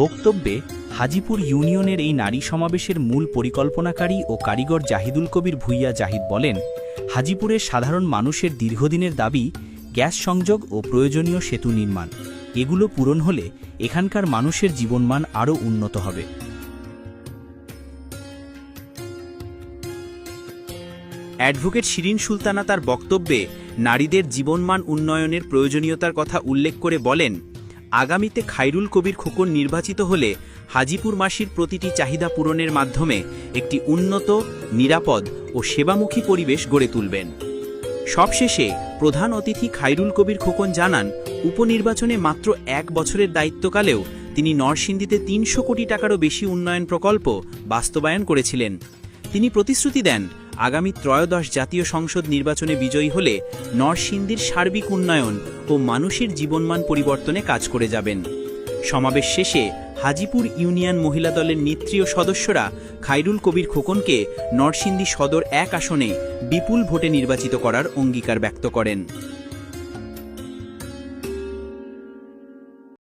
বক্তব্যে হাজিপুর ইউনিয়নের এই নারী সমাবেশের মূল পরিকল্পনাকারী ও কারিগর জাহিদুল কবির ভুইয়া জাহিদ বলেন হাজিপুরের সাধারণ মানুষের দীর্ঘদিনের দাবি গ্যাস সংযোগ ও প্রয়োজনীয় সেতু নির্মাণ। এগুলো পূরণ হলে এখানকার মানুষের জীবনমান আরও উন্নত হবে। অ্যাডভোকেট শিরিন সুলতানা তার বক্তব্যে, নারীদের জীবনমান উন্নয়নের প্রয়োজনীয়তার কথা উল্লেখ করে বলেন আগামীতে খাইরুল কবির খোকন নির্বাচিত হলে হাজিপুর মাসির প্রতিটি চাহিদা পূরণের মাধ্যমে একটি উন্নত, নিরাপদ ও সেবামুখী পরিবেশ গড়ে তুলবেন। সবশেষে প্রধান অতিথি খাইরুল কবির খোকন জানান, উপনির্বাচনে মাত্র এক বছরের দায়িত্বকালেও তিনি নরসিংদীতে তিনশো কোটি টাকারও বেশি উন্নয়ন প্রকল্প বাস্তবায়ন করেছিলেন। তিনি প্রতিশ্রুতি দেন আগামী ত্রয়োদশ জাতীয় সংসদ নির্বাচনে বিজয়ী হলে নরসিংদীর সার্বিক উন্নয়ন ও মানুষের জীবনমান পরিবর্তনে কাজ করে যাবেন। সমাবেশ শেষে হাজিপুর ইউনিয়ন মহিলা দলের নেত্রী ও সদস্যরা খাইরুল কবির খোকনকে নরসিংদী সদর এক আসনে বিপুল ভোটে নির্বাচিত করার অঙ্গীকার ব্যক্ত করেন।